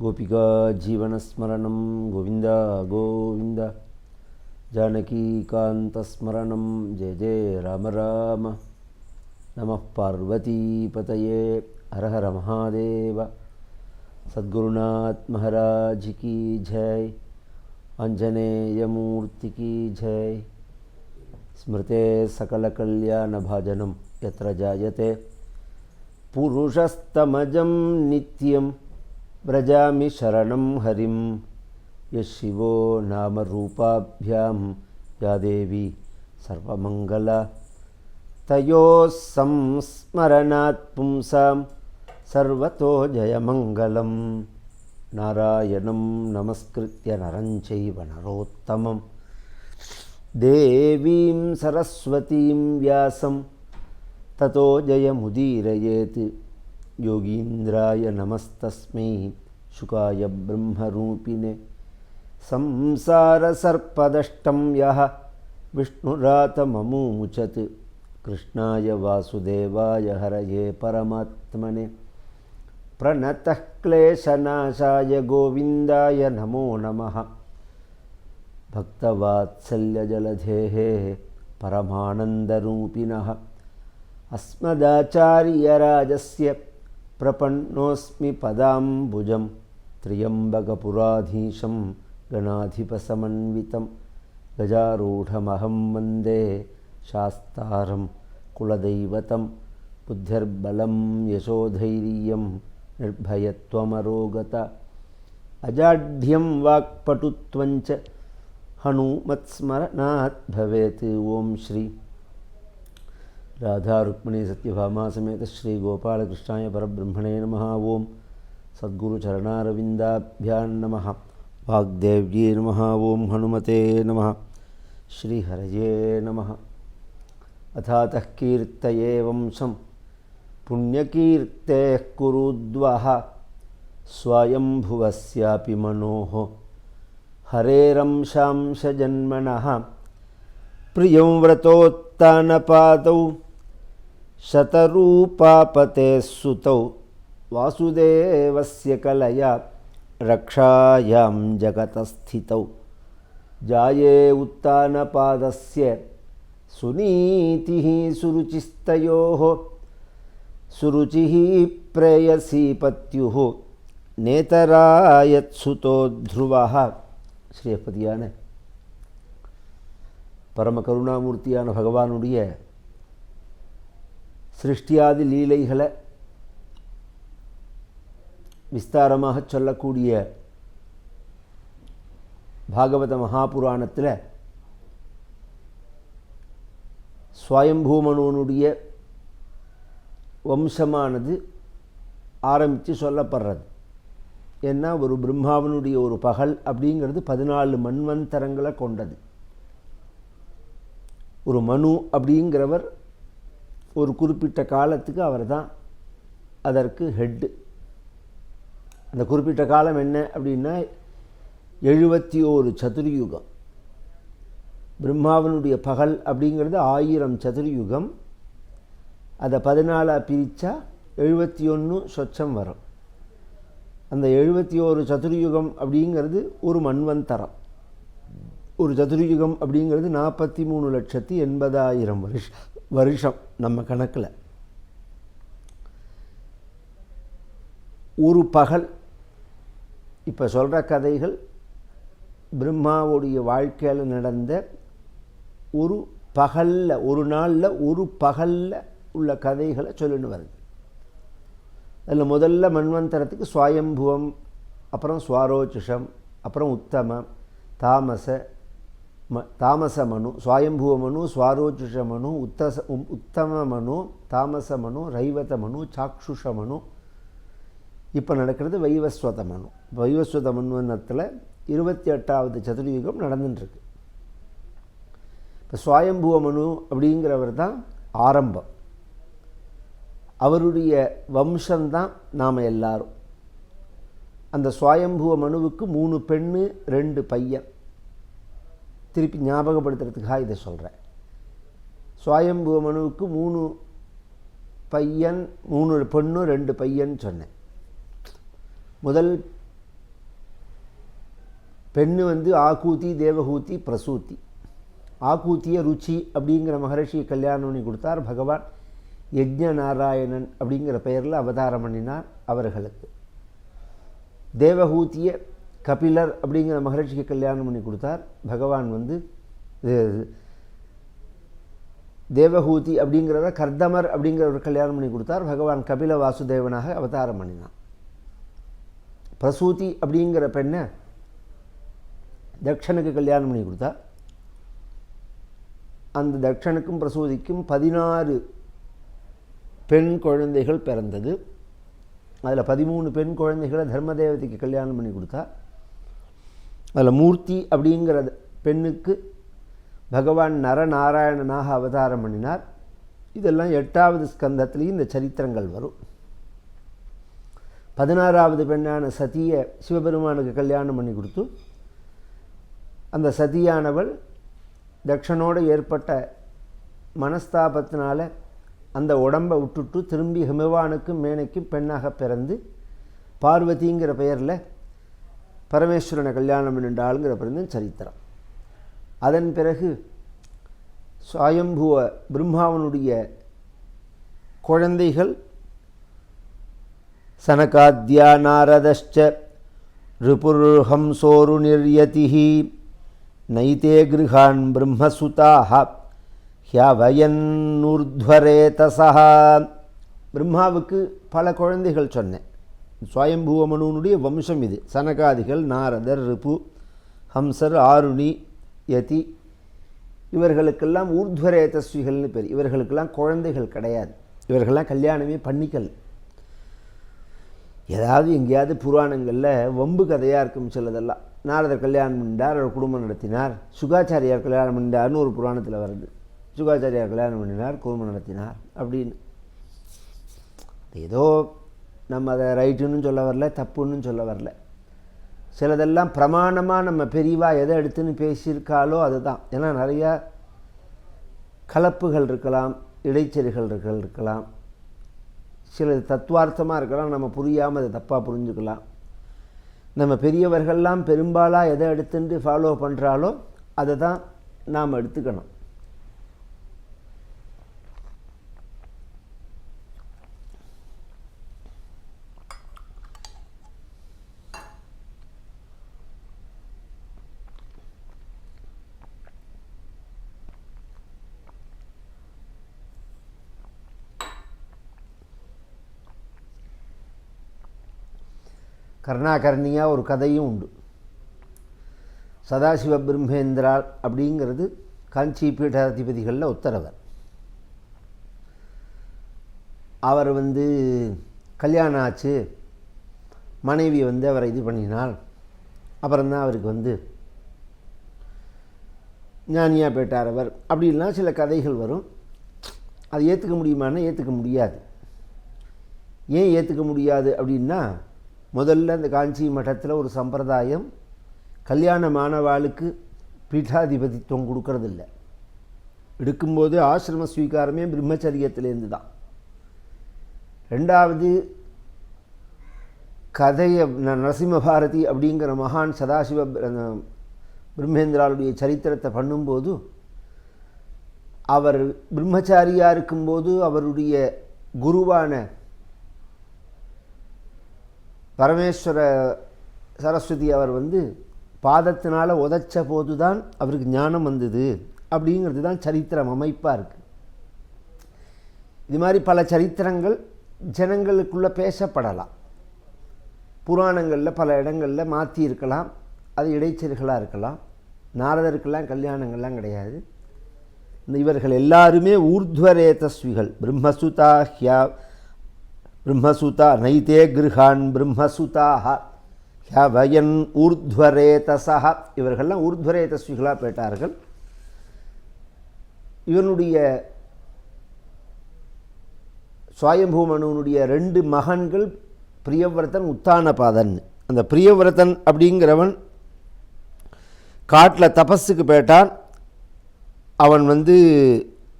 गोपिका जीवनस्मरणं गोविन्द गोविन्द। जानकीकान्तस्मरणं जय जय राम राम। नमः पार्वतीपतये हर हर महादेव। सद्गुरुनाथ महाराज की जय। आञ्जनेयमूर्ति की जय। स्मृते सकलकल्याणभाजनं यत्र जायते। पुरुषस्तमजं नित्यं व्रजामि शरणं हरिं यः शिवो नामरूपाभ्यां या देवी सर्वमङ्गला तयोः संस्मरणात् पुंसां सर्वतो जयमङ्गलं नारायणं नमस्कृत्य नरं चैव नरोत्तमं देवीं सरस्वतीं व्यासं ततो जयमुदीरयेत् योगीन्द्राय नमस्तस्मै शुकाय ब्रह्मरूपिणे। संसारसर्पदष्टं यः विष्णुरातममुमुचत्। कृष्णाय वासुदेवाय हरये परमात्मने। प्रणतः क्लेशनाशाय गोविन्दाय नमो नमः। भक्तवात्सल्यजलधेः परमानन्दरूपिणः। अस्मदाचार्यराजस्य ప్రపన్నోస్మి పదాంబుజం త్ర్యంబకపురాధీశం గణాధిపసమన్వితం గజారూఢమహం వందే శాస్తారం కులదైవతం బుద్ధిర్బలం యశోధైర్యం నిర్భయత్వమరోగత అజాఢ్యం వాక్పటుత్వంచ హనుమత్స్మరణాత్ భవేత్ ఓం శ్రీ राधा रुक्मिणी सत्यभामा समेत श्री गोपालकृष्णाय परब्रह्मणे नमः। ॐ सद्गुरुचरणारविन्दाभ्यां नमः। वाग्देव्ये नमः। ॐ हनुमते नमः। श्रीहरये नमः। अथातः कीर्तये वंशं पुण्यकीर्तेः कुरुद्वः। स्वयंभुवस्यापि मनोः। हरेरंशांशजन्मनः प्रियं व्रतोत्तानपादौ। శతరూపాపతే సుతౌ వాసుదేవస్య కలయ రక్షాయాం జగతస్థితౌ. జాయే ఉత్నపాదస్య సునీతి సురుచిస్తయో. సురుచి ప్రేయసీపత్యు. నేతరాయత్సుతో ధ్రువ. ಶ್ರೀಪತಿಯಾನೆ ಪರಮ ಕರುಣಾಮೂರ್ತಿಯಾನ ಭಗವಾನುಡಿಯ சிருஷ்டியாதி லீலைகளை விஸ்தாரமாக சொல்லக்கூடிய பாகவத மகாபுராணத்தில் ஸ்வயம்பூமனுடைய வம்சமானது ஆரம்பித்து சொல்லப்படுறது. ஏன்னா ஒரு பிரம்மாவனுடைய ஒரு பகல் அப்படிங்கிறது பதினாலு மண்வந்தரங்களை கொண்டது. ஒரு மனு அப்படிங்கிறவர் ஒரு குறிப்பிட்ட காலத்துக்கு அவர் தான் அதற்கு ஹெட்டு அந்த குறிப்பிட்ட காலம் என்ன அப்படின்னா எழுபத்தி ஓரு சதுர்யுகம். பிரம்மாவனுடைய பகல் அப்படிங்கிறது ஆயிரம் சதுர்யுகம். அதை பதினாலாக பிரித்தா எழுபத்தி ஒன்று சொச்சம் வரும். அந்த எழுபத்தி ஓரு சதுர்யுகம் அப்படிங்கிறது ஒரு மண்வந்தரம் ஒரு சதுர்யுகம் அப்படிங்கிறது நாற்பத்தி மூணு லட்சத்தி எண்பதாயிரம் வருஷம். வருஷம் நம்ம கணக்கில். ஒரு பகல் இப்போ சொல்கிற கதைகள் பிரம்மாவுடைய வாழ்க்கையில் நடந்த ஒரு பகலில் ஒரு நாளில் ஒரு பகலில் உள்ள கதைகளை சொல்லின்னு வருது. அதில் முதல்ல மன்வந்தரத்துக்கு சுவாயம்புவம் அப்புறம் சுவாரோச்சிஷம் அப்புறம் உத்தமம் தாமச ம தாமச மனு சுவாயம்புவ மனு சுவாரோச்சுஷ மனு உத்தச உத்தம மனு தாமச மனு ரைவத மனு சாக்ஷுஷ மனு இப்போ நடக்கிறது வைவஸ்வத மனு வைவஸ்வத மன்வனத்தில் இருபத்தி எட்டாவது சதுர்யுகம் நடந்துட்டுருக்கு இப்போ சுவாயம்புவ மனு அப்படிங்கிறவர் தான் ஆரம்பம். அவருடைய வம்சம்தான் நாம் எல்லாரும். அந்த சுவாயம்புவ மனுவுக்கு மூணு பெண்ணு ரெண்டு பையன். திருப்பி ஞாபகப்படுத்துறதுக்காக இதை சொல்கிறேன் சுவாயம்புவ மனுவுக்கு மூணு பையன் மூணு பொண்ணு ரெண்டு பையன் சொன்னேன். முதல் பெண்ணு வந்து ஆகூதி தேவகூதி பிரசூத்தி ஆகூத்திய ருச்சி அப்படிங்கிற மகரிஷியை கல்யாணம் பண்ணி கொடுத்தார். பகவான் யஜ்ஞ நாராயணன் அப்படிங்கிற பெயரில் அவதாரம் பண்ணினார் அவர்களுக்கு. தேவகூத்திய கபிலர் அப்படிங்கிற மகரிஷிக்கு கல்யாணம் பண்ணி கொடுத்தார். பகவான் வந்து தேவஹூதி அப்படிங்கிறத கர்தமர் அப்படிங்கிறவர் கல்யாணம் பண்ணி கொடுத்தார். பகவான் கபில வாசுதேவனாக அவதாரம் பண்ணினான் பிரசூதி அப்படிங்கிற பெண்ணை தக்ஷனுக்கு கல்யாணம் பண்ணி கொடுத்தா அந்த தக்ஷனுக்கும் பிரசூதிக்கும் பதினாறு பெண் குழந்தைகள் பிறந்தது. அதில் பதிமூணு பெண் குழந்தைகளை தர்மதேவதைக்கு கல்யாணம் பண்ணி கொடுத்தா அதில் மூர்த்தி அப்படிங்கிற பெண்ணுக்கு பகவான் நரநாராயணனாக அவதாரம் பண்ணினார். இதெல்லாம் எட்டாவது ஸ்கந்தத்துலேயும் இந்த சரித்திரங்கள் வரும். பதினாறாவது பெண்ணான சதியை சிவபெருமானுக்கு கல்யாணம் பண்ணி கொடுத்து அந்த சதியானவள் தக்ஷனோடு ஏற்பட்ட மனஸ்தாபத்தினால் அந்த உடம்பை விட்டுட்டு திரும்பி ஹிமவானுக்கும் மேனைக்கும் பெண்ணாக பிறந்து பார்வதிங்கிற பெயரில் பரமேஸ்வரனை கல்யாணம் பண்ணிட்டாளுங்கிற பிறந்த சரித்திரம். அதன் பிறகு சுவயம்புவ பிரம்மாவனுடைய குழந்தைகள் சனகாத்யா நாரதश्च ரிபுர்ஹம்சோரு நிர்யதிஹி நைதே கிருஹான் பிரம்மசுதாக ஹியவயன்னூர்த்வரேதசா பிரம்மாவுக்கு பல குழந்தைகள் சொன்னேன். சுவயம்புவமனுனுடைய வம்சம் இது. சனகாதிகள் நாரதர் ரிபு ஹம்சர் ஆருணி யதி. இவர்களுக்கெல்லாம் ஊர்துவரேதஸ்விகள்னு பேர். இவர்களுக்கெல்லாம் குழந்தைகள் கிடையாது. இவர்கள்லாம் கல்யாணமே பண்ணிக்கல். ஏதாவது எங்கேயாவது புராணங்களில் வம்பு கதையாக இருக்கும் சிலதெல்லாம். நாரதர் கல்யாணம் பண்ணிட்டார் அவர் குடும்பம் நடத்தினார். சுகாச்சாரியார் கல்யாணம் பண்ணிட்டார்னு ஒரு புராணத்தில் வருது. சுகாச்சாரியார் கல்யாணம் பண்ணினார் குடும்பம் நடத்தினார் அப்படின்னு. ஏதோ நம்ம அதை ரைட்டுன்னு சொல்ல வரல தப்புன்னு சொல்ல வரல. சிலதெல்லாம் பிரமாணமாக நம்ம பெரிவாக எதை எடுத்துன்னு பேசியிருக்காலோ அதுதான். ஏன்னா நிறையா கலப்புகள் இருக்கலாம் இடைச்செறிகள் இருக்கலாம். சிலது தத்துவார்த்தமாக இருக்கலாம் நம்ம புரியாமல் அதை தப்பாக புரிஞ்சுக்கலாம். நம்ம பெரியவர்கள்லாம் பெரும்பாலாக எதை எடுத்துட்டு ஃபாலோ பண்ணுறாலோ அதை தான் நாம் எடுத்துக்கணும். கர்ணாகர்ணியாக ஒரு கதையும் உண்டு. சதாசிவ பிரம்மேந்திரால் அப்படிங்கிறது காஞ்சி பீடாதிபதிகளில் உத்தரவர் அவர் வந்து கல்யாணம் ஆச்சு. மனைவி வந்து அவரை இது பண்ணினால் அப்புறம்தான் அவருக்கு வந்து ஞானியாக போயிட்டார் அவர். அப்படின்லாம் சில கதைகள் வரும். அது ஏற்றுக்க முடியுமான்னா ஏற்றுக்க முடியாது. ஏன் ஏற்றுக்க முடியாது அப்படின்னா முதல்ல இந்த காஞ்சி மட்டத்தில் ஒரு சம்பிரதாயம் கல்யாண மாணவாளுக்கு பீட்டாதிபதித்துவம் கொடுக்கறதில்ல. எடுக்கும்போது ஆசிரம ஸ்வீகாரமே பிரம்மச்சரியத்திலேருந்து தான் ரெண்டாவது கதையை ந- நரசிம்ம பாரதி அப்படிங்கிற மகான் சதாசிவ பிரம்மேந்திராளுடைய சரித்திரத்தை பண்ணும்போது அவர் பிரம்மச்சாரியாக இருக்கும்போது அவருடைய குருவான பரமேஸ்வர சரஸ்வதி அவர் வந்து பாதத்தினால் உதைச்ச போது தான் அவருக்கு ஞானம் வந்தது அப்படிங்கிறது தான் சரித்திரம் அமைப்பாக இருக்குது இது மாதிரி பல சரித்திரங்கள் ஜனங்களுக்குள்ளே பேசப்படலாம். புராணங்களில் பல இடங்களில் மாற்றி இருக்கலாம். அது இடைச்சல்களாக இருக்கலாம். நாரதருக்கெல்லாம் கல்யாணங்கள்லாம் கிடையாது. இந்த இவர்கள் எல்லாருமே ஊர்த்வரேதஸ்விகள். பிரம்மசுதா ஹியா பிரம்மசுதா நைதே கிருஹான் பிரம்மசுதாக ஹவயன் ஊர்த்வரேதசா இவர்கள்லாம் ஊர்த்வரேதஸ்விகளாக போயிட்டார்கள். இவனுடைய சுவாயம்பூமனுடைய ரெண்டு மகன்கள் பிரியவரதன் உத்தானபாதன். அந்த பிரியவிரதன் அப்படிங்கிறவன் காட்டில் தபஸுக்கு போயிட்டான். அவன் வந்து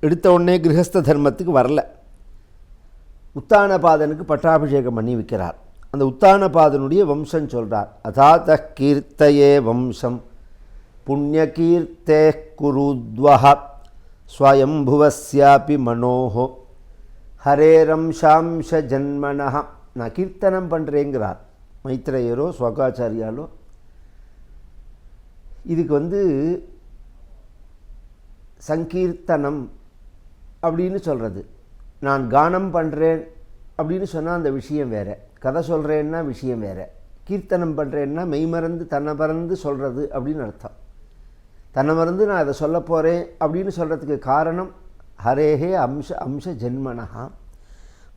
எடுத்த உடனே கிரகஸ்த தர்மத்துக்கு வரல. உத்தானபாதனுக்கு பட்டாபிஷேகம் பண்ணி வைக்கிறார். அந்த உத்தானபாதனுடைய வம்சம் சொல்கிறார் அதாத கீர்த்தையே வம்சம். புண்ணியகீர்த்தே குருத்வஹ. ஸ்வயம்புவஸ்யாபி மனோஹோ. ஹரேரம்சாம்ச ஜன்மனஹ. நான் கீர்த்தனம் பண்ணுறேங்கிறார் மைத்ரேயரோ ஸ்வகாச்சாரியாலோ இதுக்கு வந்து சங்கீர்த்தனம் அப்படின்னு சொல்கிறது நான் கானம் பண்ணுறேன் அப்படின்னு சொன்னால் அந்த விஷயம் வேறு. கதை சொல்கிறேன்னா விஷயம் வேறு. கீர்த்தனம் பண்ணுறேன்னா மெய்மறந்து தன்னை மறந்து சொல்கிறது அப்படின்னு அர்த்தம். தன்னை மறந்து நான் அதை சொல்ல போகிறேன் அப்படின்னு சொல்கிறதுக்கு காரணம் ஹரேஹே அம்ச அம்ச ஜென்மனஹா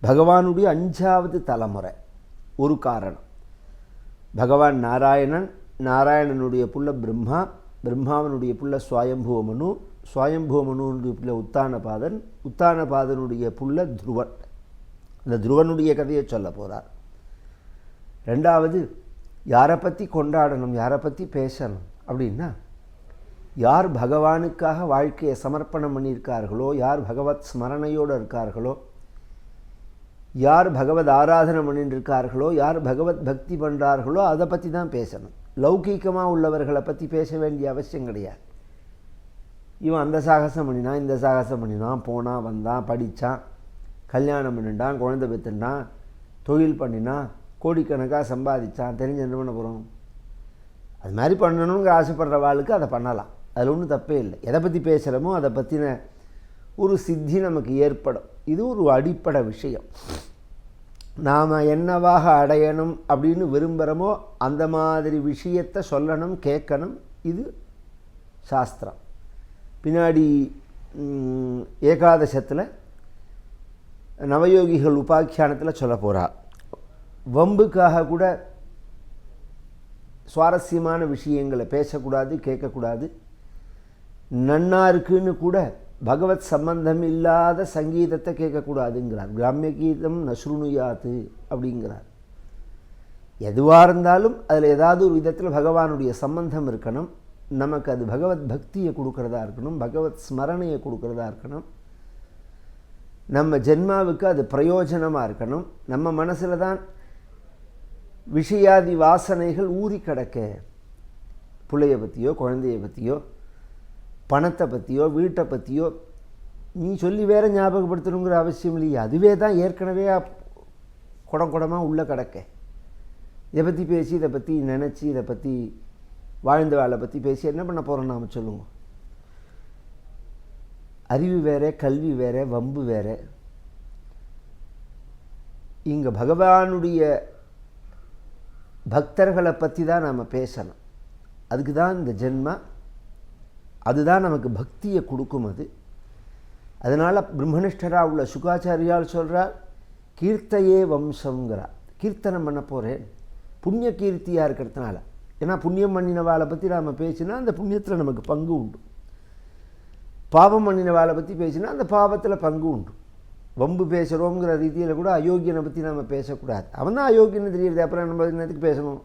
பகவானுடைய அஞ்சாவது தலைமுறை. ஒரு காரணம். பகவான் நாராயணன் நாராயணனுடைய புள்ள பிரம்மா பிரம்மாவனுடைய புள்ள சுவாயம்புவமனு சுவாயம்புவமனுடைய புள்ள உத்தானபாதன் உத்தானபாதனுடைய புள்ள துருவன். அந்த துருவனுடைய கதையை சொல்ல போகிறார் ரெண்டாவது யாரை பற்றி கொண்டாடணும் யாரை பற்றி பேசணும்? அப்படின்னா யார் பகவானுக்காக வாழ்க்கையை சமர்ப்பணம் பண்ணியிருக்கார்களோ யார் பகவத் ஸ்மரணையோடு இருக்கார்களோ யார் பகவத் ஆராதனை பண்ணிட்டு இருக்கார்களோ யார் பகவத் பக்தி பண்ணுறார்களோ அதை பற்றி தான் பேசணும். லௌகீகமாக உள்ளவர்களை பற்றி பேச வேண்டிய அவசியம் கிடையாது. இவன் அந்த சாகசம் பண்ணினான் இந்த சாகசம் பண்ணினான் போனான் வந்தான் படித்தான் கல்யாணம் பண்ணிட்டான் குழந்தை பெற்றுட்டான் தொழில் பண்ணினான் கோடிக்கணக்காக சம்பாதிச்சான் தெரிஞ்ச என்ன பண்ண போகிறோம் அது மாதிரி பண்ணணுங்கிற ஆசைப்படுற வாளுக்கு அதை பண்ணலாம். அதில் ஒன்றும் தப்பே இல்லை. எதை பற்றி பேசுகிறோமோ அதை பற்றின ஒரு சித்தி நமக்கு ஏற்படும். இது ஒரு அடிப்படை விஷயம். நாம் என்னவாக அடையணும் அப்படின்னு விரும்புகிறோமோ அந்த மாதிரி விஷயத்தை சொல்லணும் கேட்கணும். இது சாஸ்திரம். பின்னாடி ஏகாதசத்தில் நவயோகிகள் உபாக்கியானத்தில் சொல்ல போகிறா வம்புக்காக கூட சுவாரஸ்யமான விஷயங்களை பேசக்கூடாது கேட்கக்கூடாது. நன்னா இருக்குன்னு கூட பகவத் சம்பந்தம் இல்லாத சங்கீதத்தை கேட்கக்கூடாதுங்கிறார். கிராமிய கீதம் நஸ்ருணுயாத்து அப்படிங்கிறார். எதுவாக இருந்தாலும் அதில் ஏதாவது ஒரு விதத்தில் பகவானுடைய சம்பந்தம் இருக்கணும். நமக்கு அது பகவத் பக்தியை கொடுக்கறதா இருக்கணும் பகவத் ஸ்மரணையை கொடுக்கறதா இருக்கணும். நம்ம ஜென்மாவுக்கு அது பிரயோஜனமாக இருக்கணும். நம்ம மனசில் தான் விஷயாதி வாசனைகள் ஊறி கிடக்க. பிள்ளைய பற்றியோ குழந்தைய பற்றியோ பணத்தை பற்றியோ வீட்டை பற்றியோ நீ சொல்லி வேற ஞாபகப்படுத்தணுங்கிற அவசியம் இல்லையே. அதுவே தான் ஏற்கனவே குடம் குடமாக உள்ளே கிடக்க. இதை பற்றி பேசி இதை பற்றி நினச்சி இதை பற்றி வாழ்ந்த வேலை பற்றி பேசி என்ன பண்ண போகிறோம் நாம் சொல்லுவோம். அறிவு வேறு கல்வி வேறு வம்பு வேற. இங்கே பகவானுடைய பக்தர்களை பற்றி தான் நாம் பேசணும். அதுக்கு தான் இந்த ஜென்மா அதுதான் நமக்கு பக்தியை கொடுக்கும் அது. அதனால் பிரம்மனிஷ்டராக உள்ள சுகாச்சாரியால் சொல்கிறார் கீர்த்தையே வம்சங்கிறார் கீர்த்தனம் பண்ண போகிறேன் புண்ணிய கீர்த்தியாக இருக்கிறதுனால. ஏன்னா புண்ணியம் பண்ணினவாளை பற்றி நாம் பேசினா அந்த புண்ணியத்தில் நமக்கு பங்கு உண்டு. பாவம் பண்ணினவாளை பற்றி பேசினா அந்த பாவத்தில் பங்கு உண்டு. வம்பு பேசுகிறோங்கிற ரீதியில் கூட அயோக்கியனை பற்றி நம்ம பேசக்கூடாது. அவன் தான் அயோக்கியன்னு தெரியுது அப்புறம் நம்ம என்னத்துக்கு பேசணும்?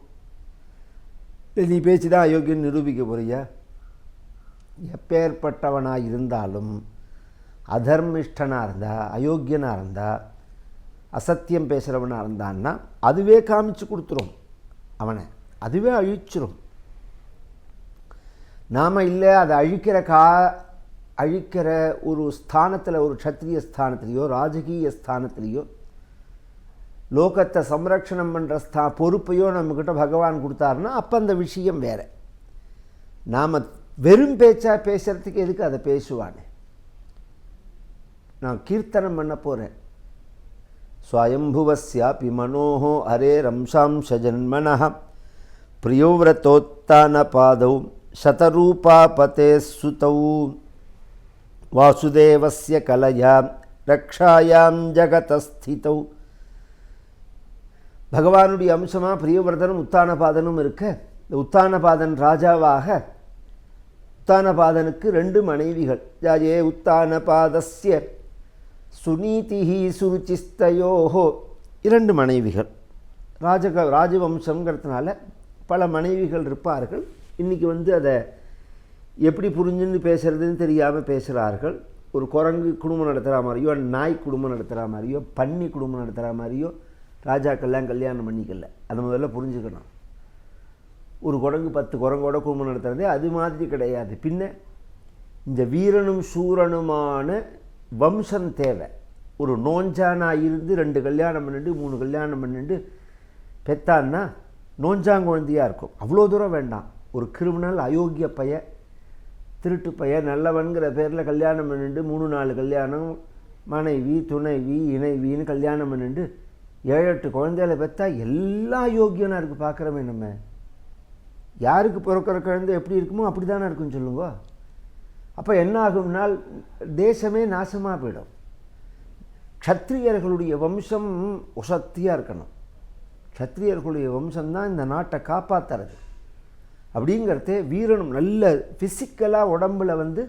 நீ பேசி தான் அயோக்கியன் நிரூபிக்க போறியா? எப்பேற்பட்டவனாக இருந்தாலும் அதர்மிஷ்டனாக இருந்தால் அயோக்கியனாக இருந்தால் அசத்தியம் பேசுகிறவனாக இருந்தான்னா அதுவே காமிச்சு கொடுத்துரும் அவனை. அதுவே அழிச்சிரும். நாம் இல்லை அதை அழிக்கிற கா அழிக்கிற ஒரு ஸ்தானத்தில் ஒரு க்ஷத்ரிய ஸ்தானத்திலேயோ ராஜகீய ஸ்தானத்திலேயோ லோகத்தை சம்ரக்ஷணம் பண்ணுற ஸ்தா பொறுப்பையோ நம்மக்கிட்ட பகவான் கொடுத்தாருன்னா அப்போ அந்த விஷயம் வேறு. நாம் வெறும் பேச்சாக பேசுகிறதுக்கு எதுக்கு அதை பேசுவானே? நான் கீர்த்தனம் பண்ண போகிறேன் ஸ்வயம்புவஸ்யாபி மனோஹோ அரே ரம்சாம்ச ஜன்மன பிரியோவிரத்தோத்தான பாதௌ சதரூபாபதே சுதௌ வாசுதேவஸ்ய கலையா ரக்ஷாயாம் ஜகதஸ்திதௌ பகவானுடைய அம்சமாக பிரியவிரதனும் உத்தானபாதனும் இருக்க இந்த உத்தானபாதன் ராஜாவாக உத்தானபாதனுக்கு ரெண்டு மனைவிகள். ஜாயே உத்தானபாதஸ்ய சுனீதிஹி சுருச்சிஸ்தயோஹோ இரண்டு மனைவிகள். ராஜக ராஜவம்சங்கிறதுனால பல மனைவிகள் இருப்பார்கள். இன்றைக்கி வந்து அதை எப்படி புரிஞ்சுன்னு பேசுகிறதுன்னு தெரியாமல் பேசுகிறார்கள் ஒரு குரங்கு குடும்பம் நடத்துகிற மாதிரியோ நாய் குடும்பம் நடத்துகிற மாதிரியோ பன்னி குடும்பம் நடத்துகிற மாதிரியோ ராஜாக்கள்லாம் கல்யாணம் பண்ணிக்கல. அதை முதல்ல புரிஞ்சுக்கணும். ஒரு குரங்கு பத்து குரங்கோட குடும்பம் நடத்துகிறதே அது மாதிரி கிடையாது. பின்ன இந்த வீரனும் சூரனுமான வம்சம் தேவை. ஒரு நோஞ்சானா இருந்து ரெண்டு கல்யாணம் பண்ணிட்டு மூணு கல்யாணம் பண்ணிட்டு பெத்தான்னா நோஞ்சாங்குழந்தையாக இருக்கும் அவ்வளோ தூரம் வேண்டாம். ஒரு கிரிமினல் அயோக்கிய பைய திருட்டு பைய நல்லவன்கிற பேரில் கல்யாணம் பண்ணிட்டு மூணு நாலு கல்யாணம் மனைவி துணைவி இணைவின்னு கல்யாணம் பண்ணிட்டு ஏழு எட்டு குழந்தைகளை பெற்றா எல்லா யோக்கியனாக இருக்குது பார்க்குறமே நம்ம. யாருக்கு பிறக்கிற குழந்தை எப்படி இருக்குமோ அப்படி தானே இருக்குன்னு சொல்லுங்க. அப்போ என்ன ஆகும்னால் தேசமே நாசமாக போயிடும். க்ஷத்ரியர்களுடைய வம்சம் உசத்தியாக இருக்கணும். சத்திரியர்களுடைய வம்சம்தான் இந்த நாட்டை காப்பாற்றுறது அப்படிங்கிறதே வீரனும் நல்ல ஃபிசிக்கலாக உடம்பில் வந்து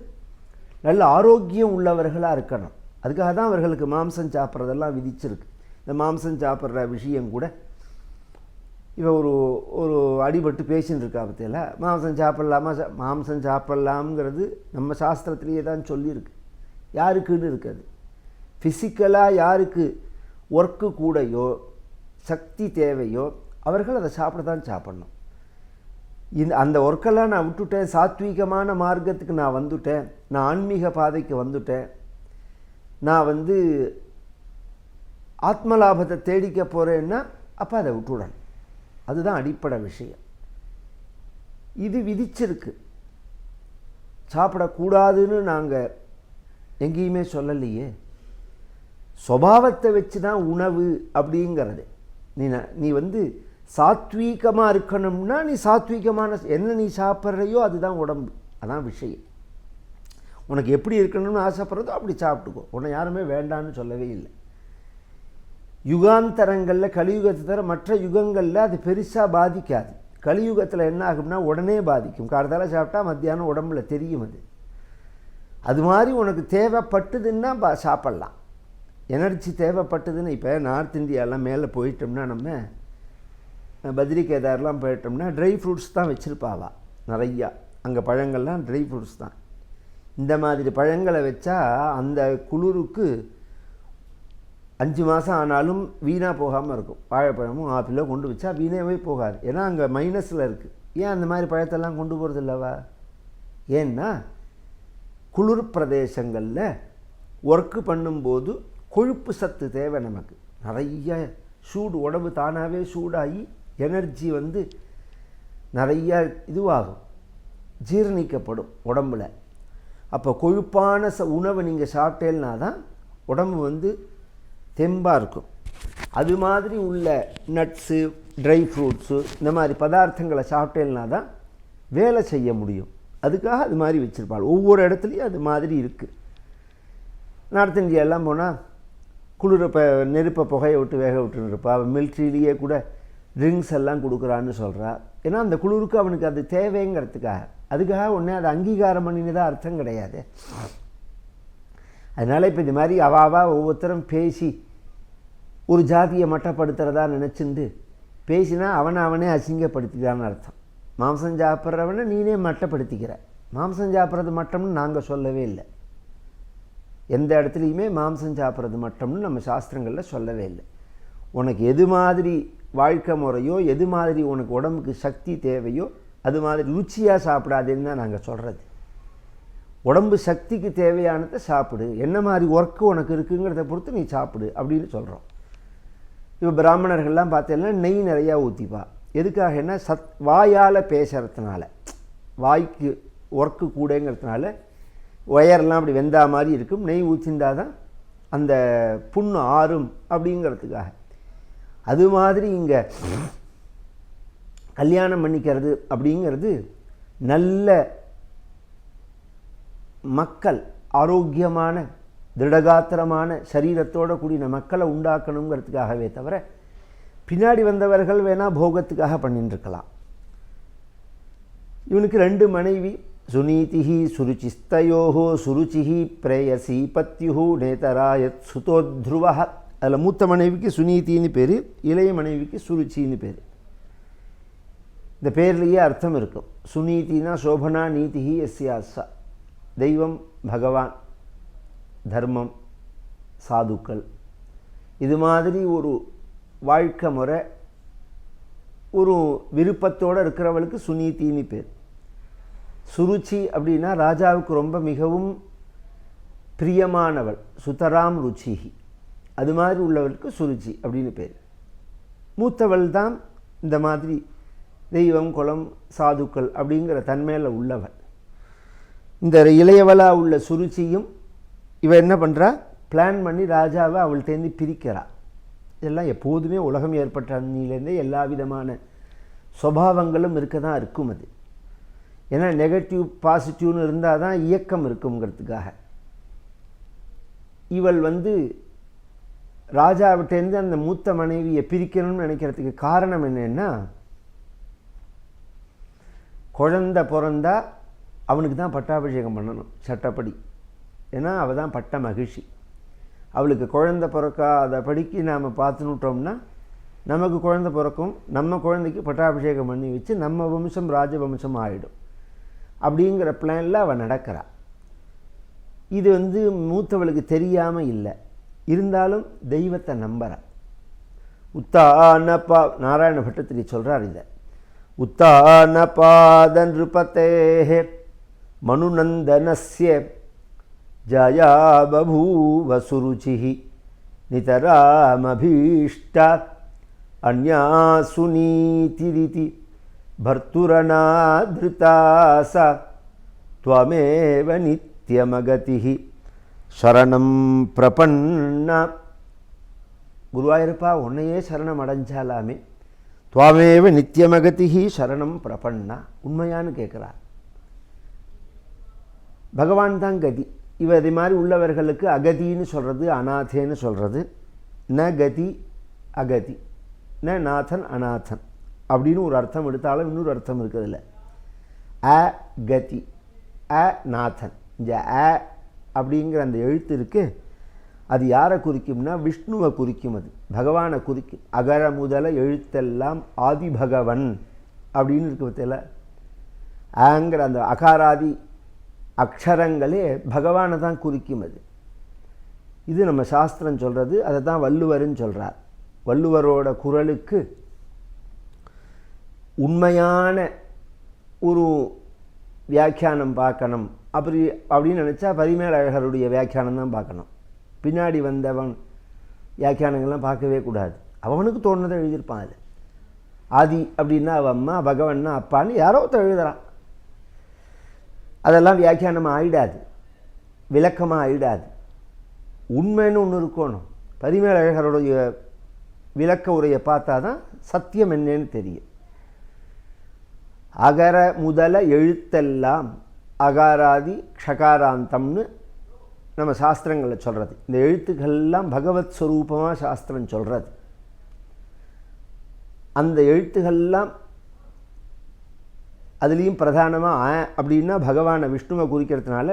நல்ல ஆரோக்கியம் உள்ளவர்களாக இருக்கணும். அதுக்காக தான் அவர்களுக்கு மாம்சம் சாப்பிட்றதெல்லாம் விதிச்சிருக்கு. இந்த மாம்சம் சாப்பிட்ற விஷயம் கூட இவன் ஒரு ஒரு அடிபட்டு பேசின்னு இருக்கா பற்றியில் மாம்சம் சாப்பிட்லாமா? மாம்சம் சாப்பிட்லாம்ங்கிறது நம்ம சாஸ்திரத்திலேயே தான் சொல்லியிருக்கு. யாருக்குன்னு இருக்காது. ஃபிசிக்கலாக யாருக்கு ஒர்க்கு கூடையோ சக்தி தேவையோ அவர்கள் அதை சாப்பிட தான் சாப்பிட்ணும். இந்த அந்த ஒர்க்கெல்லாம் நான் விட்டுட்டேன். சாத்வீகமான மார்க்கத்துக்கு நான் வந்துட்டேன். நான் ஆன்மீக பாதைக்கு வந்துட்டேன். நான் வந்து ஆத்ம லாபத்தை தேடிக்க போகிறேன்னா அப்போ அதை விட்டுடணும். அதுதான் அடிப்படை விஷயம். இது விதிச்சிருக்கு. சாப்பிடக்கூடாதுன்னு நாங்கள் எங்கேயுமே சொல்லலையே. சுபாவத்தை வச்சு தான் உணவு அப்படிங்கிறது. நீ நீ வந்து சாத்வீகமாக இருக்கணும்னா நீ சாத்வீகமான என்ன நீ சாப்பிட்றையோ அதுதான் உடம்பு. அதான் விஷயம். உனக்கு எப்படி இருக்கணும்னு ஆசைப்படுறதோ அப்படி சாப்பிட்டுக்கோ. உன்னை யாருமே வேண்டான்னு சொல்லவே இல்லை. யுகாந்தரங்களில் கலியுகத்தை தவிர மற்ற யுகங்களில் அது பெருசாக பாதிக்காது. கலியுகத்தில் என்ன ஆகும்னா உடனே பாதிக்கும். காலத்தால சாப்பிட்டா மத்தியானம் உடம்புல தெரியும் அது. அது மாதிரி உனக்கு தேவைப்பட்டதுன்னா பா சாப்பிட்லாம். எனர்ஜி தேவைப்பட்டதுன்னு இப்போ நார்த் இந்தியாலாம் மேலே போயிட்டோம்னா நம்ம பத்ரி கேதார்லாம் போயிட்டோம்னா ட்ரை ஃப்ரூட்ஸ் தான் வச்சுருப்பாவா நிறையா. அங்கே பழங்கள்லாம் ட்ரை ஃப்ரூட்ஸ் தான். இந்த மாதிரி பழங்களை வச்சா அந்த குளிருக்கு அஞ்சு மாதம் ஆனாலும் வீணாக போகாமல் இருக்கும். வாழைப்பழமும் ஆப்பிளோ கொண்டு வச்சா வீணாகவே போகாது. ஏன்னா அங்கே மைனஸில் இருக்குது ஏன் அந்த மாதிரி பழத்தெல்லாம் கொண்டு போகிறது இல்லவா? ஏன்னா குளிர் பிரதேசங்களில் ஒர்க்கு பண்ணும்போது கொழுப்பு சத்து தேவை நமக்கு. நிறைய சூடு உடம்பு தானாகவே சூடாகி எனர்ஜி வந்து நிறையா இதுவாகும். ஜீரணிக்கப்படும் உடம்புல. அப்போ கொழுப்பான ச உணவை நீங்கள் சாப்பிட்டேன்னா தான் உடம்பு வந்து தெம்பாக இருக்கும். அது மாதிரி உள்ள நட்ஸு ட்ரை ஃப்ரூட்ஸு இந்த மாதிரி பதார்த்தங்களை சாப்பிட்டேன்னா தான் வேலை செய்ய முடியும். அதுக்காக அது மாதிரி வச்சுருப்பாள். ஒவ்வொரு இடத்துலையும் அது மாதிரி இருக்குது நார்த் இந்தியாலாம் போனால் குளிர ப நெருப்பை புகையை விட்டு வேக விட்டுன்னு இருப்பா மிலிட்ரியிலேயே கூட ட்ரிங்க்ஸ் எல்லாம் கொடுக்குறான்னு சொல்கிறா ஏன்னா அந்த குளிருக்கு அவனுக்கு அது தேவைங்கிறதுக்காக. அதுக்காக ஒன்றே அது அங்கீகாரம் பண்ணினதா அர்த்தம் கிடையாது. அதனால் இப்போ இந்த மாதிரி அவாவா ஒவ்வொருத்தரும் பேசி ஒரு ஜாதியை மட்டப்படுத்துகிறதா நினச்சிண்டு பேசினா அவனை அவனே அசிங்கப்படுத்திக்கிறான்னு அர்த்தம். மாம்சம் சாப்பிட்றவனை நீனே மட்டப்படுத்திக்கிற. மாம்சம் சாப்பிட்றது மட்டம்னு நாங்கள் சொல்லவே இல்லை. எந்த இடத்துலையுமே மாம்சம் சாப்பிட்றது மட்டும்னு நம்ம சாஸ்திரங்களில் சொல்லவே இல்லை. உனக்கு எது மாதிரி வாழ்க்கை முறையோ எது மாதிரி உனக்கு உடம்புக்கு சக்தி தேவையோ அது மாதிரி ருச்சியாக சாப்பிடாதுன்னு தான் நாங்கள் சொல்கிறது உடம்பு சக்திக்கு தேவையானதை சாப்பிடு. என்ன மாதிரி ஒர்க்கு உனக்கு இருக்குங்கிறத பொறுத்து நீ சாப்பிடு அப்படின்னு சொல்கிறோம் இப்போ பிராமணர்கள்லாம் பார்த்தீங்கன்னா நெய் நிறையா ஊற்றிப்பா எதுக்காகன்னா சத் வாயால் பேசுகிறதுனால வாய்க்கு ஒர்க்கு கூடங்கிறதுனால ஒயர்லாம் அப்படி வெந்தா மாதிரி இருக்கும். நெய் ஊற்றிருந்தால் தான் அந்த புண்ணு ஆறும் அப்படிங்கிறதுக்காக. அது மாதிரி இங்கே கல்யாணம் பண்ணிக்கிறது அப்படிங்கிறது நல்ல மக்கள் ஆரோக்கியமான திருடகாத்திரமான சரீரத்தோட கூடின மக்களை உண்டாக்கணுங்கிறதுக்காகவே தவிர பின்னாடி வந்தவர்கள் வேணால் போகத்துக்காக பண்ணிட்டுருக்கலாம் இவனுக்கு ரெண்டு மனைவி சுனீதிஹி சுருச்சிஸ்தயோஹோ சுருச்சிஹி பிரேயசி பத்யுஹு நேதராயத் சுதோத்ருவா அதில் மூத்த மனைவிக்கு சுனீதின்னு பேர் இளைய மனைவிக்கு சுருச்சின்னு பேர். இந்த பேர்லேயே அர்த்தம் இருக்கும். சுனீதினா சோபனா நீதிஹி எஸ்யாசா. தெய்வம் பகவான் தர்மம் சாதுக்கள். இது மாதிரி ஒரு வாழ்க்கை முறை ஒரு விருப்பத்தோடு இருக்கிறவளுக்கு சுனீதின்னு பேர். சுருச்சி அப்படின்னா ராஜாவுக்கு ரொம்ப மிகவும் பிரியமானவள். சுதராம் ருச்சிஹி. அது மாதிரி உள்ளவளுக்கு சுருச்சி அப்படின்னு பேர். மூத்தவள் தான் இந்த மாதிரி தெய்வம் குலம் சாதுக்கள் அப்படிங்கிற தன்மையில் உள்ளவள். இந்த இளையவளாக உள்ள சுருச்சியும் இவ என்ன பண்ணுறா பிளான் பண்ணி ராஜாவை அவள்கிட்டேருந்து பிரிக்கிறா. இதெல்லாம் எப்போதுமே உலகம் ஏற்பட்ட அன்னிலேருந்தே எல்லா விதமான சுபாவங்களும் இருக்க தான் இருக்கும் அது. ஏன்னா நெகட்டிவ் பாசிட்டிவ்னு இருந்தால் தான் இயக்கம் இருக்குங்கிறதுக்காக இவள் வந்து ராஜாவிட்டேருந்து அந்த மூத்த மனைவியை பிரிக்கணும்னு நினைக்கிறதுக்கு காரணம் என்னென்னா குழந்த பிறந்தா அவனுக்கு தான் பட்டாபிஷேகம் பண்ணணும் சட்டப்படி. ஏன்னா அவள் தான் பட்ட மகிழ்ச்சி. அவளுக்கு குழந்த பிறக்காதபடிக்கு நாம் பார்த்துனுட்டோம்னா நமக்கு குழந்த பிறக்கும் நம்ம குழந்தைக்கு பட்டாபிஷேகம் பண்ணி வச்சு நம்ம வம்சம் ராஜவம்சம் ஆகிடும் அப்படிங்கிற பிளானில் அவள் நடக்கிறாள் இது வந்து மூத்தவளுக்கு தெரியாமல் இல்லை. இருந்தாலும் தெய்வத்தை நம்புறா. உத்தானப்பா நாராயண பட்டத்திரி சொல்கிறார் இதை. உத்தானபாத நிருபத்தே மனுநந்தனஸ்ய ஜயா பபூவ சுருச்சி நிதராமபீஷ்டா அந்யா भर्तुरनाधृता सा त्वमेव नित्यमगतिः சரணம் பிரபன்னா குருவாயிருப்பா உன்னையே சரணம் அடைஞ்சாலாமே துவாமேவ நித்தியமகதிஹி சரணம் பிரபன்னா உண்மையான்னு கேட்குறா பகவான் தான் கதி இவ இது மாதிரி உள்ளவர்களுக்கு அகதின்னு சொல்கிறது அநாதேன்னு சொல்கிறது ந கதி அகதி ந நாதன் அநாதன் அப்படின்னு ஒரு அர்த்தம் எடுத்தாலும் இன்னொரு அர்த்தம் இருக்குதுல்ல அ கதி. அ நாதன். இந்த அ அப்படிங்கிற அந்த எழுத்து இருக்கு. அது யாரை குறிக்கும்னா விஷ்ணுவை குறிக்கும் அது. பகவானை குறிக்கும் அகர முதல எழுத்தெல்லாம் ஆதிபகவன் அப்படின்னு இருக்கு பத்தியில ஆங்கிற அந்த அகாராதி அக்ஷரங்களே பகவானை தான் குறிக்கும் அது. இது நம்ம சாஸ்திரம் சொல்கிறது அதை தான் வள்ளுவர்னு சொல்கிறார் வள்ளுவரோட குரலுக்கு உண்மையான ஒரு வியாக்கியானம் பார்க்கணும். அப்படி அப்படின்னு நினச்சா பரிமேலழகருடைய வியாக்கியானம் தான் பார்க்கணும். பின்னாடி வந்தவன் வியாக்கியானங்கள்லாம் பார்க்கவே கூடாது. அவனுக்கு தோணுனதை எழுதியிருப்பான் அது. ஆதி அப்படின்னா அவன் அம்மா பகவன்னா அப்பான்னு யாரோ ஒருத்தர் எழுதுகிறான் அதெல்லாம் வியாக்கியானம் ஆயிடாது. விளக்கமாக ஆயிடாது. உண்மைன்னு ஒன்று இருக்கணும். பரிமேலழகருடைய விளக்க உரையை பார்த்தா தான் சத்தியம் என்னன்னு தெரியும். அகர முதல எழுத்தெல்லாம் அகாராதி க்ஷகாராந்தம்னு நம்ம சாஸ்திரங்களில் சொல்கிறது இந்த எழுத்துக்கள்லாம் பகவத் ஸ்வரூபமாக சாஸ்திரம் சொல்கிறது அந்த எழுத்துக்கள்லாம் அதுலேயும் பிரதானமாக ஆ அப்படின்னா பகவானை விஷ்ணுவை குறிக்கிறதுனால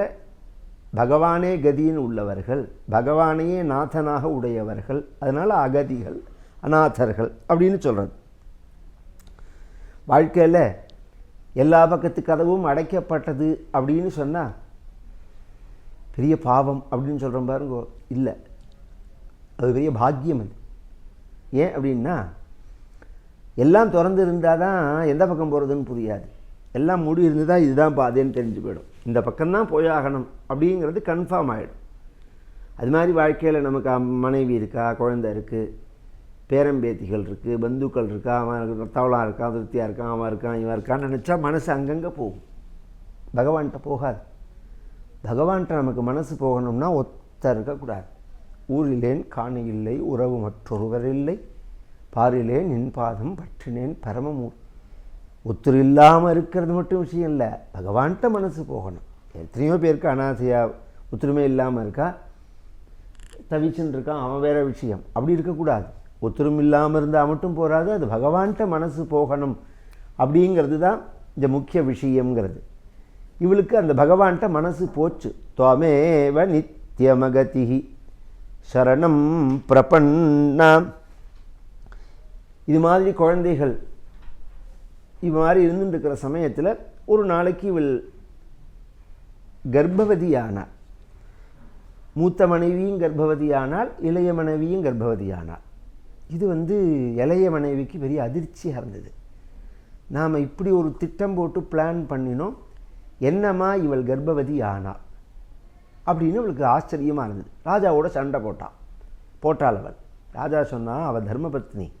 பகவானே கதின்னு உள்ளவர்கள் பகவானையே நாதனாக உடையவர்கள் அதனால் அகதிகள் அநாதர்கள் அப்படின்னு சொல்கிறது வாழ்க்கையில் எல்லா பக்கத்து கதவும் அடைக்கப்பட்டது அப்படின்னு சொன்னால் பெரிய பாவம் அப்படின்னு சொல்கிறோம் பாருங்க. இல்லை. அது பெரிய பாக்கியம் அது. ஏன் அப்படின்னா எல்லாம் திறந்து இருந்தால் தான் எந்த பக்கம் போகிறதுன்னு புரியாது. எல்லாம் மூடி இருந்ததா இதுதான் பாதேன்னு தெரிஞ்சு போயிடும். இந்த பக்கம்தான் போயாகணும் அப்படிங்கிறது கன்ஃபார்ம் ஆகிடும் அது மாதிரி வாழ்க்கையில் நமக்கு அம்- மனைவி இருக்கா குழந்தை இருக்குது பேரம்பேத்திகள் இருக்குது பந்துக்கள் இருக்கா அவன் தவளா இருக்கான் திருப்தியாக இருக்கான் அவன் இருக்கான் இவன் இருக்கான்னு நினச்சா மனசு அங்கங்கே போகும். பகவான்கிட்ட போகாது. பகவான்கிட்ட நமக்கு மனசு போகணும்னா ஒத்த இருக்கக்கூடாது. ஊரிலேன் காணி இல்லை உறவு மற்றொருவர் இல்லை. பாரிலேன் நின் பாதம் பற்றினேன் பரமமூர் ஒத்துரு இல்லாமல் இருக்கிறது மட்டும் விஷயம் இல்லை. பகவான்கிட்ட மனசு போகணும். எத்தனையோ பேருக்கு அனாசையாக ஒத்துருமே இல்லாமல் இருக்கா? தவிச்சுன்னு இருக்கான் அவன் வேற விஷயம். அப்படி இருக்கக்கூடாது. ஒத்துரும் இல்லாமல் இருந்தால் மட்டும் போகாது அது பகவான்கிட்ட மனசு போகணும். அப்படிங்கிறது தான் இந்த முக்கிய விஷயங்கிறது இவளுக்கு அந்த பகவான்கிட்ட மனசு போச்சு. துவமேவ நித்தியமகதி சரணம் பிரபன்னா இது மாதிரி குழந்தைகள் இது மாதிரி இருந்துட்டுருக்கிற சமயத்தில் ஒரு நாளைக்கு இவள் கர்ப்பவதியானாள். மூத்த மனைவியும் கர்ப்பவதியானால் இளைய மனைவியும் கர்ப்பவதியானாள். இது வந்து இளைய மனைவிக்கு பெரிய அதிர்ச்சியாக இருந்தது நாம் இப்படி ஒரு திட்டம் போட்டு பிளான் பண்ணினோம். என்னம்மா இவள் கர்ப்பவதி ஆனாள் அப்படின்னு இவளுக்கு ஆச்சரியமாக இருந்தது. ராஜாவோட சண்டை போட்டான். போட்டாள் அவள். ராஜா சொன்னா அவள் தர்மபத்னி.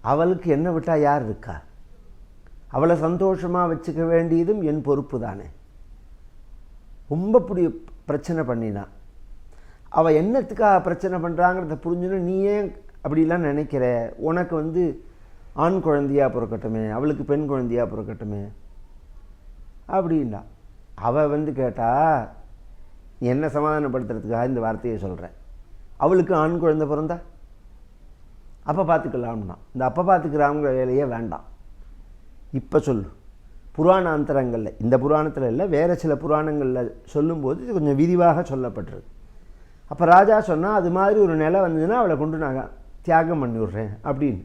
அவளுக்கு என்ன விட்டால் யார் இருக்கா? அவளை சந்தோஷமாக வச்சுக்க வேண்டியதும் என் பொறுப்பு தானே? ரொம்ப புடி பிரச்சனை பண்ணினான். அவள் என்னத்துக்காக பிரச்சனை பண்ணுறாங்கிறத புரிஞ்சுன்னு நீ ஏன் அப்படிலாம் நினைக்கிற. உனக்கு வந்து ஆண் குழந்தையாக பிறக்கட்டுமே அவளுக்கு பெண் குழந்தையாக பிறக்கட்டுமே அப்படின்னா அவள் வந்து கேட்டால் என்னை என்ன சமாதானப்படுத்துறதுக்காக இந்த வார்த்தையை சொல்கிறேன் அவளுக்கு ஆண் குழந்தை பிறந்தா? அப்போ பார்த்துக்கலாம்னா இந்த அப்போ பார்த்துக்கலாம்ங்கிற வேலையே வேண்டாம். இப்போ சொல்லு. புராணாந்தரங்களில் இந்த புராணத்தில் இல்லை வேறு சில புராணங்களில் சொல்லும்போது இது கொஞ்சம் விரிவாக சொல்லப்பட்டிருக்கு. அப்போ ராஜா சொன்னால் அது மாதிரி ஒரு நிலை வந்ததுன்னா அவளை கொண்டு நான் தியாகம் பண்ணி விட்றேன் அப்படின்னு.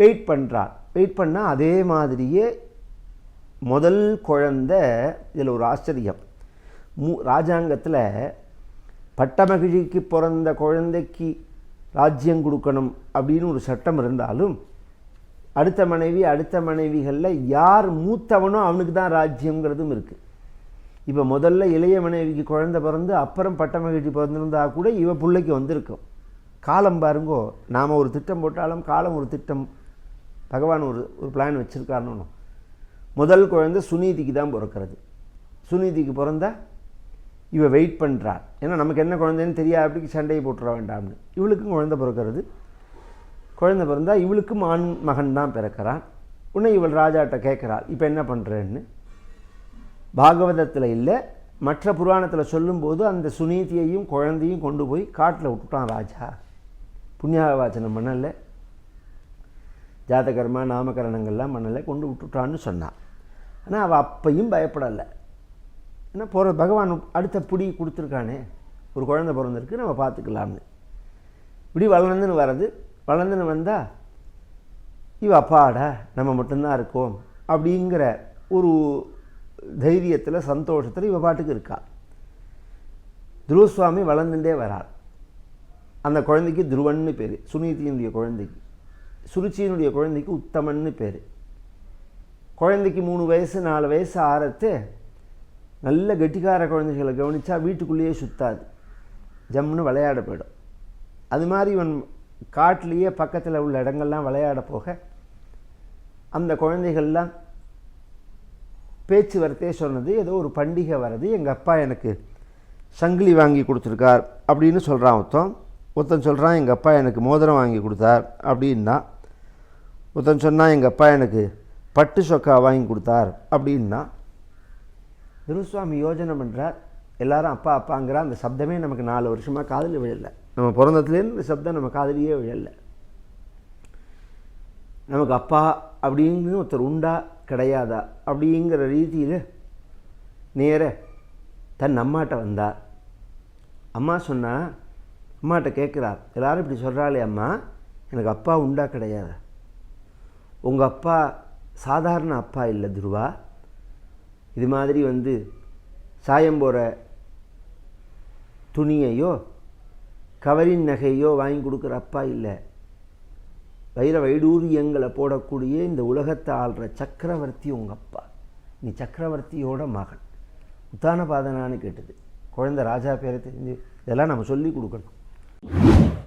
வெயிட் பண்ணுறாள் வெயிட் பண்ணால் அதே மாதிரியே முதல் குழந்த இதில் ஒரு ஆச்சரியம். மூ ராஜாங்கத்தில் பட்டமகிழிக்கு பிறந்த குழந்தைக்கு ராஜ்யம் கொடுக்கணும் அப்படின்னு ஒரு சட்டம் இருந்தாலும் அடுத்த மனைவி அடுத்த மனைவிகளில் யார் மூத்தவனோ அவனுக்கு தான் ராஜ்யங்கிறதும் இருக்குது இப்போ முதல்ல இளைய மனைவிக்கு குழந்தை பிறந்து அப்புறம் பட்டமகிழ்ச்சி பிறந்திருந்தா கூட இவ பிள்ளைக்கு வந்திருக்கும். காலம் பாருங்கோ நாம் ஒரு திட்டம் போட்டாலும் காலம் ஒரு திட்டம். பகவான் ஒரு ஒரு பிளான் வச்சுருக்காருன்னு முதல் குழந்தை சுனீதிக்கு தான் பிறக்கிறது. சுனீதிக்கு பிறந்தா இவ வெயிட் பண்ணுறாள் ஏன்னா நமக்கு என்ன குழந்தைன்னு தெரியாது அப்படி சண்டையை போட்டுற வேண்டாம்னு. இவளுக்கும் குழந்தை பிறக்கிறது. குழந்தை பிறந்தா இவளுக்கும் ஆண் மகன் தான் பிறக்கிறான். உன்னை இவள் ராஜாட்ட கேட்குறாள் இப்போ என்ன பண்ணுறேன்னு பாகவதத்தில் இல்லை மற்ற புராணத்தில் சொல்லும்போது அந்த சுனீதியையும் குழந்தையும் கொண்டு போய் காட்டில் விட்டுட்டான் ராஜா. புண்ணியாவாச்சனம் பண்ணலை. ஜாதகர்மா நாமகரணங்கள்லாம் பண்ணலை கொண்டு விட்டுட்டான்னு சொன்னான் ஆனால் அவள் அப்பையும் பயப்படலை. ஏன்னா போகிற பகவான் அடுத்த பிடி கொடுத்துருக்கானே. ஒரு குழந்தை பிறந்திருக்கு நம்ம பார்த்துக்கலாம்னு. இப்படி வளர்ந்துன்னு வர்றது வளர்ந்துன்னு வந்தால் இவ அப்பாடா நம்ம மட்டும்தான் இருக்கோம் அப்படிங்கிற ஒரு தைரியத்தில் சந்தோஷத்தில் இவ பாட்டுக்கு இருக்கா. துருவசுவாமி வளர்ந்துட்டே வரார். அந்த குழந்தைக்கு துருவன்னு பேர். சுனீதியினுடைய குழந்தைக்கு. சுருச்சியினுடைய குழந்தைக்கு உத்தமன்னு பேர். குழந்தைக்கு மூணு வயசு நாலு வயசு ஆறத்து நல்ல கெட்டிக்கார குழந்தைகளை கவனித்தா வீட்டுக்குள்ளேயே சுத்தாது. ஜம்முன்னு விளையாட போயிடும் அது மாதிரி இவன் காட்டிலேயே பக்கத்தில் உள்ள இடங்கள்லாம் விளையாட போக அந்த குழந்தைகள்லாம் பேச்சுவார்த்தையே சொன்னது ஏதோ ஒரு பண்டிகை வருது எங்கள் அப்பா எனக்கு சங்கிலி வாங்கி கொடுத்துருக்கார் அப்படின்னு சொல்கிறான் ஒருத்தன். ஒருத்தன் சொல்கிறான் எங்கள் அப்பா எனக்கு மோதிரம் வாங்கி கொடுத்தார் அப்படின்னா ஒருத்தன் சொன்னால் எங்கள் அப்பா எனக்கு பட்டு சொக்கா வாங்கி கொடுத்தார் அப்படின்னா குருசுவாமி யோஜனை பண்ணுறார் எல்லாரும் அப்பா அப்பாங்கிற அந்த சப்தமே நமக்கு நாலு வருஷமாக காதில் விழலை. நம்ம பிறந்ததுலேருந்து இந்த சப்தம் நம்ம காதலியே விழலை. நமக்கு அப்பா அப்படின்னு ஒருத்தர் உண்டா? கிடையாதா? அப்படிங்கிற ரீதியில் நேர தன் அம்மாட்ட வந்தார் அம்மா சொன்னால் அம்மாட்ட கேட்குறார். எல்லாரும் இப்படி சொல்கிறாளே அம்மா எனக்கு அப்பா உண்டா கிடையாதா? உங்கள் அப்பா சாதாரண அப்பா இல்லை துருவா. இது மாதிரி வந்து சாயம் போகிற துணியையோ கவரின் நகையோ வாங்கி கொடுக்குற அப்பா இல்லை. வைர வைடூரியங்களை போடக்கூடிய இந்த உலகத்தை ஆள்ற சக்கரவர்த்தி உங்கள் அப்பா. நீ சக்கரவர்த்தியோட மகன். உத்தான பாதனான்னு கேட்டது. குழந்தை ராஜா பேரை தெரிஞ்சு இதெல்லாம் நம்ம சொல்லி கொடுக்கணும்.